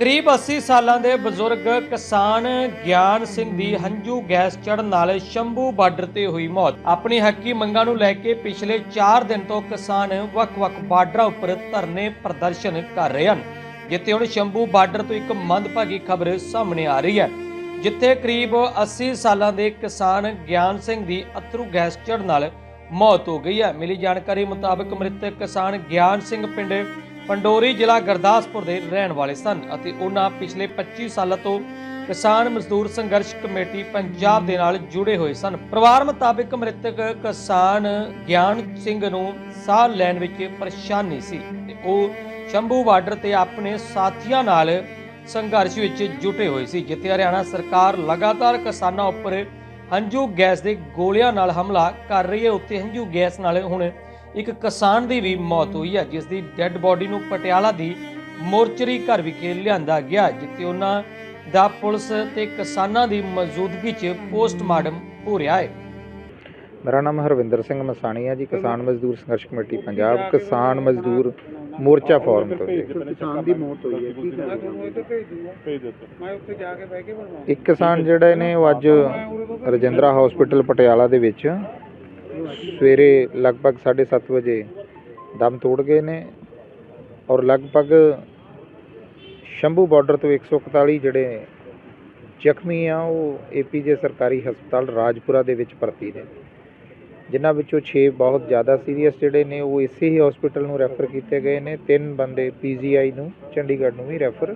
ਕਰੀਬ 80 ਸਾਲਾਂ ਦੇ ਬਜ਼ੁਰਗ ਕਿਸਾਨ ਗਿਆਨ ਸਿੰਘ ਦੀ ਹੰਝੂ ਗੈਸ ਚੜਨ ਨਾਲ ਸ਼ੰਭੂ ਬਾਰਡਰ ਤੇ ਹੋਈ ਮੌਤ। ਆਪਣੀ ਹੱਕੀ ਮੰਗਾਂ ਨੂੰ ਲੈ ਕੇ ਪਿਛਲੇ 4 ਦਿਨ ਤੋਂ ਕਿਸਾਨ ਵੱਖ-ਵੱਖ ਬਾਰਡਰਾਂ ਉੱਪਰ ਧਰਨੇ ਪ੍ਰਦਰਸ਼ਨ ਕਰ ਰਹੇ ਹਨ, ਜਿੱਥੇ ਹੁਣ ਸ਼ੰਭੂ ਬਾਰਡਰ ਤੋਂ ਇੱਕ ਮੰਦਭਾਗੀ ਖਬਰ ਸਾਹਮਣੇ ਆ ਰਹੀ ਹੈ, ਜਿੱਥੇ ਕਰੀਬ 80 ਸਾਲਾਂ ਦੇ ਕਿਸਾਨ ਗਿਆਨ ਸਿੰਘ ਦੀ ਅਥਰੂ ਗੈਸ ਚੜਨ ਨਾਲ ਮੌਤ ਹੋ ਗਈ ਹੈ। ਮਿਲੀ ਜਾਣਕਾਰੀ ਮੁਤਾਬਕ ਮ੍ਰਿਤਕ ਕਿਸਾਨ ਗਿਆਨ ਸਿੰਘ ਪਿੰਡ ਪੰਡੋਰੀ ਜ਼ਿਲ੍ਹਾ ਗੁਰਦਾਸਪੁਰ ਦੇ ਰਹਿਣ ਵਾਲੇ ਸਨ ਅਤੇ ਉਹਨਾਂ ਪਿਛਲੇ 25 ਸਾਲਾਂ ਤੋਂ ਕਿਸਾਨ ਮਜ਼ਦੂਰ ਸੰਘਰਸ਼ ਕਮੇਟੀ ਪੰਜਾਬ ਦੇ ਨਾਲ ਜੁੜੇ ਹੋਏ ਸਨ। ਪਰਿਵਾਰ ਮੁਤਾਬਕ ਮ੍ਰਿਤਕ ਕਿਸਾਨ ਗਿਆਨ ਸਿੰਘ ਨੂੰ ਸਾਹ ਲੈਣ ਵਿੱਚ ਪਰੇਸ਼ਾਨੀ ਸੀ ਤੇ ਉਹ ਸ਼ੰਭੂ ਬਾਰਡਰ ਤੇ ਆਪਣੇ ਸਾਥੀਆਂ ਨਾਲ ਸੰਘਰਸ਼ ਵਿੱਚ ਜੁਟੇ ਹੋਏ ਸੀ, ਜਿੱਥੇ ਹਰਿਆਣਾ ਸਰਕਾਰ ਲਗਾਤਾਰ ਕਿਸਾਨਾਂ ਉੱਪਰ ਹੰਝੂ ਗੈਸ ਦੇ ਗੋਲਿਆਂ ਨਾਲ ਹਮਲਾ ਕਰ ਰਹੀ ਹੈ। ਉੱਥੇ ਹੰਝੂ ਗੈਸ ਨਾਲ ਹੁਣ ਇੱਕ ਕਿਸਾਨ ਦੀ ਵੀ ਮੌਤ ਹੋਈ ਹੈ ਜਿਸ ਦੀ ਡੈੱਡ ਬੋਡੀ ਨੂੰ ਪਟਿਆਲਾ ਦੀ ਮੋਰਚਰੀ ਘਰ ਵਿਖੇ ਲਿਆਂਦਾ ਗਿਆ ਜਿੱਥੇ ਉਹਨਾਂ ਦਾ ਪੁਲਿਸ ਤੇ ਕਿਸਾਨਾਂ ਦੀ ਮੌਜੂਦਗੀ 'ਚ ਪੋਸਟਮਾਰਟਮ ਹੋ ਰਿਹਾ ਹੈ। ਮੇਰਾ ਨਾਮ ਹਰਵਿੰਦਰ ਸਿੰਘ ਮਸਾਣੀ ਹੈ ਜੀ ਕਿਸਾਨ ਮਜ਼ਦੂਰ ਸੰਘਰਸ਼ ਕਮੇਟੀ ਪੰਜਾਬ ਕਿਸਾਨ ਮਜ਼ਦੂਰ ਮੋਰਚਾ ਫੋਰਮ ਤੋਂ ਜੀ। ਕਿਸਾਨ ਦੀ ਮੌਤ ਹੋਈ ਹੈ ਕੀ ਕਰ ਇੱਕ ਕਿਸਾਨ ਜਿਹੜੇ ਨੇ ਉਹ ਅੱਜ ਰਜਿੰਦਰਾ ਹਸਪੀਟਲ ਪਟਿਆਲਾ ਦੇ ਵਿੱਚ ਸਵੇਰੇ ਲਗਭਗ 7:30 ਵਜੇ ਦਮ ਤੋੜ ਗਏ ਨੇ ਔਰ ਲਗਭਗ ਸ਼ੰਭੂ ਬਾਰਡਰ ਤੋਂ 141 ਜਿਹੜੇ ਜ਼ਖਮੀ ਆ, ਉਹ ਏਪੀਜੇ ਸਰਕਾਰੀ ਹਸਪਤਾਲ ਰਾਜਪੁਰਾ ਦੇ ਵਿੱਚ ਭਰਤੀ ਨੇ। ਜਿਨ੍ਹਾਂ ਵਿੱਚੋਂ 6 ਬਹੁਤ ਜ਼ਿਆਦਾ ਸੀਰੀਅਸ ਜਿਹੜੇ ਨੇ, ਉਹ ਇਸੇ ਹੀ ਹਸਪੀਟਲ ਨੂੰ ਰੈਫਰ ਕੀਤੇ ਗਏ ਨੇ। ਤਿੰਨ ਬੰਦੇ ਪੀਜੀਆਈ ਨੂੰ, ਚੰਡੀਗੜ੍ਹ ਨੂੰ ਵੀ ਰੈਫਰ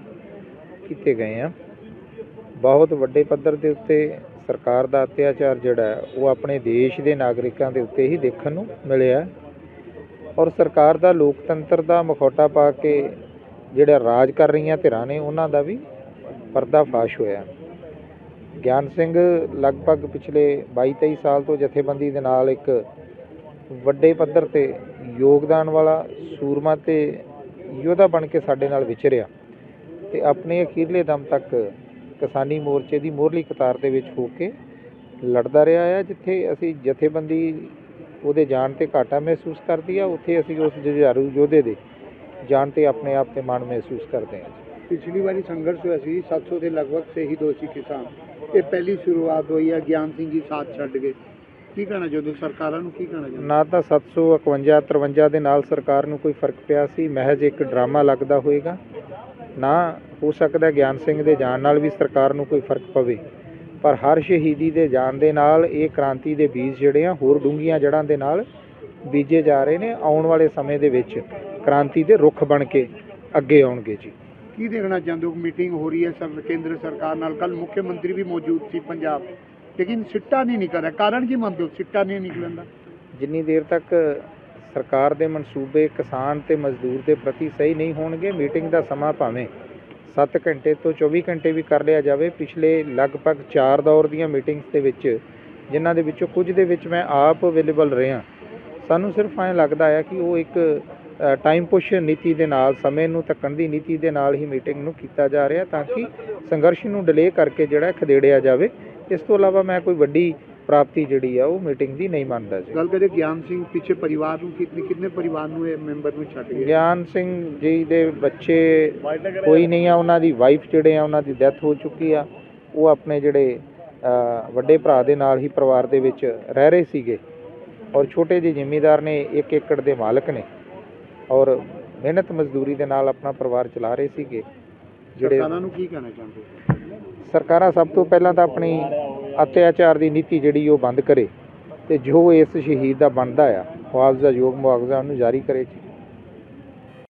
ਕੀਤੇ ਗਏ ਆ। ਬਹੁਤ ਵੱਡੇ ਪੱਧਰ ਦੇ ਉੱਤੇ ਸਰਕਾਰ ਦਾ ਅਤਿਆਚਾਰ ਜਿਹੜਾ ਹੈ, ਉਹ ਆਪਣੇ ਦੇਸ਼ ਦੇ ਨਾਗਰਿਕਾਂ ਦੇ ਉੱਤੇ ਹੀ ਦੇਖਣ ਨੂੰ ਮਿਲਿਆ ਔਰ ਸਰਕਾਰ ਦਾ ਲੋਕਤੰਤਰ ਦਾ ਮਖੌਟਾ ਪਾ ਕੇ ਜਿਹੜਾ ਰਾਜ ਕਰ ਰਹੀਆਂ ਧਿਰਾਂ ਨੇ ਉਹਨਾਂ ਦਾ ਵੀ ਪਰਦਾਫਾਸ਼ ਹੋਇਆ ਗਿਆਨ ਸਿੰਘ ਲਗਭਗ ਪਿਛਲੇ 22-23 ਸਾਲ ਤੋਂ ਜਥੇਬੰਦੀ ਦੇ ਨਾਲ ਇੱਕ ਵੱਡੇ ਪੱਧਰ ਤੇ ਯੋਗਦਾਨ ਵਾਲਾ ਸੂਰਮਾ ਤੇ ਯੋਧਾ ਬਣ ਕੇ ਸਾਡੇ ਨਾਲ ਵਿਚਰਿਆ। ਤੇ ਆਪਣੇ ਅਖੀਰਲੇ ਦਮ ਤੱਕ ਕਿਸਾਨੀ ਮੋਰਚੇ ਦੀ ਮੋਹਰਲੀ ਕਤਾਰ ਦੇ ਵਿੱਚ ਹੋ ਕੇ ਲੜਦਾ ਰਿਹਾ ਹੈ ਜਿੱਥੇ ਅਸੀਂ ਜਥੇਬੰਦੀ ਉਹਦੇ ਜਾਣ ਤੇ ਘਾਟਾ ਮਹਿਸੂਸ ਕਰਦੀ ਆ ਉੱਥੇ ਅਸੀਂ ਉਸ ਜੁਝਾਰੂ ਯੋਧੇ ਦੇ ਜਾਣ ਤੇ ਆਪਣੇ ਆਪ ਤੇ ਮਾਣ ਮਹਿਸੂਸ ਕਰਦੇ ਹਾਂ ਪਿਛਲੀ ਵਾਰੀ ਸੰਘਰਸ਼ ਹੋਇਆ ਸੀ 700 ਦੇ ਲਗਭਗ ਸ਼ਹੀਦ ਹੋਏ ਸੀ ਕਿਸਾਨ। ਇਹ ਪਹਿਲੀ ਸ਼ੁਰੂਆਤ ਹੋਈ ਹੈ ਗਿਆਨ ਸਿੰਘ ਜੀ ਸਾਥ ਛੱਡ ਗਏ ਕੀ ਕਹਿਣਾ ਹੋ? ਸਰਕਾਰਾਂ ਨੂੰ ਕੀ ਕਹਿਣਾ ਚਾਹੁੰਦੇ ਨਾ ਤਾਂ 751 53 ਦੇ ਨਾਲ ਸਰਕਾਰ ਨੂੰ ਕੋਈ ਫ਼ਰਕ ਪਿਆ ਸੀ ਮਹਿਜ ਇੱਕ ਡਰਾਮਾ ਲੱਗਦਾ ਹੋਏਗਾ। ਨਾ ਹੋ ਸਕਦਾ ਗਿਆਨ ਸਿੰਘ ਦੇ ਜਾਣ ਨਾਲ ਵੀ ਸਰਕਾਰ ਨੂੰ ਕੋਈ ਫ਼ਰਕ ਪਵੇ। ਪਰ ਹਰ ਸ਼ਹੀਦੀ ਦੇ ਜਾਣ ਦੇ ਨਾਲ ਇਹ ਕ੍ਰਾਂਤੀ ਦੇ ਬੀਜ ਜਿਹੜੇ ਆ ਹੋਰ ਡੂੰਘੀਆਂ ਜੜ੍ਹਾਂ ਦੇ ਨਾਲ ਬੀਜੇ ਜਾ ਰਹੇ ਨੇ ਆਉਣ ਵਾਲੇ ਸਮੇਂ ਦੇ ਵਿੱਚ ਕ੍ਰਾਂਤੀ ਦੇ ਰੁੱਖ ਬਣ ਕੇ ਅੱਗੇ ਆਉਣਗੇ ਜੀ। ਕੀ ਦੇਖਣਾ ਚਾਹੁੰਦੇ ਹੋ? ਮੀਟਿੰਗ ਹੋ ਰਹੀ ਹੈ ਸਰ ਕੇਂਦਰ ਸਰਕਾਰ ਨਾਲ। ਕੱਲ ਮੁੱਖ ਮੰਤਰੀ ਵੀ ਮੌਜੂਦ ਸੀ ਪੰਜਾਬ। ਲੇਕਿਨ ਸਿੱਟਾ ਨਹੀਂ ਨਿਕਲ ਰਿਹਾ ਕਾਰਨ ਕੀ ਮੰਨਦੇ ਹੋ? ਸਿੱਟਾ ਨਹੀਂ ਨਿਕਲਣ ਦਾ। ਜਿੰਨੀ ਦੇਰ ਤੱਕ ਸਰਕਾਰ ਦੇ ਮਨਸੂਬੇ ਕਿਸਾਨ ਤੇ ਮਜ਼ਦੂਰ ਦੇ ਪ੍ਰਤੀ ਸਹੀ ਨਹੀਂ ਹੋਣਗੇ, ਮੀਟਿੰਗ ਦਾ ਸਮਾਂ ਭਾਵੇਂ 7 ਘੰਟੇ ਤੋਂ 24 ਘੰਟੇ ਵੀ ਕਰ ਲਿਆ ਜਾਵੇ, ਪਿਛਲੇ ਲਗਭਗ 4 ਦੌਰ ਦੀਆਂ ਮੀਟਿੰਗਸ ਦੇ ਵਿੱਚ, ਜਿਨ੍ਹਾਂ ਦੇ ਵਿੱਚੋਂ ਕੁਝ ਦੇ ਵਿੱਚ ਮੈਂ ਆਪ ਅਵੇਲੇਬਲ ਰਿਹਾ। ਸਾਨੂੰ ਸਿਰਫ ਐਂ ਲੱਗਦਾ ਹੈ ਕਿ ਉਹ ਇੱਕ ਟਾਈਮ ਪੁਸ਼ ਨੀਤੀ ਦੇ ਨਾਲ, ਸਮੇਂ ਨੂੰ ਧੱਕਣ ਦੀ ਨੀਤੀ ਦੇ ਨਾਲ ਹੀ ਮੀਟਿੰਗ ਨੂੰ ਕੀਤਾ ਜਾ ਰਿਹਾ ਤਾਂ ਕਿ ਸੰਘਰਸ਼ ਨੂੰ ਡਿਲੇ ਕਰਕੇ ਜਿਹੜਾ ਖਦੇੜਿਆ ਜਾਵੇ। ਇਸ ਤੋਂ ਇਲਾਵਾ ਮੈਂ ਕੋਈ ਵੱਡੀ ਪ੍ਰਾਪਤੀ ਜਿਹੜੀ ਆ ਉਹ ਮੀਟਿੰਗ ਦੀ ਨਹੀਂ ਮੰਨਦਾ ਜੀ। ਗੱਲ ਕਰੇ ਗਿਆਨ ਸਿੰਘ ਪਿੱਛੇ ਪਰਿਵਾਰ ਨੂੰ ਕਿਤਨੇ ਕਿੰਨੇ ਪਰਿਵਾਰ ਨੂੰ ਇਹ ਮੈਂਬਰ ਨੂੰ ਛੱਡ ਗਏ? ਗਿਆਨ ਸਿੰਘ ਜੀ ਦੇ ਬੱਚੇ ਕੋਈ ਨਹੀਂ ਆ ਉਹਨਾਂ ਦੀ ਵਾਈਫ ਜਿਹੜੇ ਆ ਉਹਨਾਂ ਦੀ ਡੈਥ ਹੋ ਚੁੱਕੀ ਆ। ਉਹ ਆਪਣੇ ਜਿਹੜੇ ਵੱਡੇ ਭਰਾ ਦੇ ਨਾਲ ਹੀ ਪਰਿਵਾਰ ਦੇ ਵਿੱਚ ਰਹਿ ਰਹੇ ਸੀਗੇ। ਔਰ ਛੋਟੇ ਜਿਹੇ ਜ਼ਿਮੀਂਦਾਰ ਨੇ ਇੱਕ ਏਕੜ ਦੇ ਮਾਲਕ ਨੇ। ਔਰ ਮਿਹਨਤ ਮਜ਼ਦੂਰੀ ਦੇ ਨਾਲ ਆਪਣਾ ਪਰਿਵਾਰ ਚਲਾ ਰਹੇ ਸੀਗੇ। ਜਿਹੜੇ ਸਰਕਾਰਾਂ ਨੂੰ ਕੀ ਕਹਿਣਾ ਚਾਹੁੰਦੇ? ਸਰਕਾਰਾਂ ਸਭ ਤੋਂ ਪਹਿਲਾਂ ਤਾਂ ਆਪਣੀ ਅਤਿਆਚਾਰ ਦੀ ਨੀਤੀ ਜਿਹੜੀ ਉਹ ਬੰਦ ਕਰੇ ਤੇ ਜੋ ਇਸ ਸ਼ਹੀਦ ਦਾ ਬਣਦਾ ਆ ਮੁਆਵਜ਼ਾ ਯੋਗ ਮੁਆਵਜ਼ਾ ਉਹਨੂੰ ਜਾਰੀ ਕਰੇ।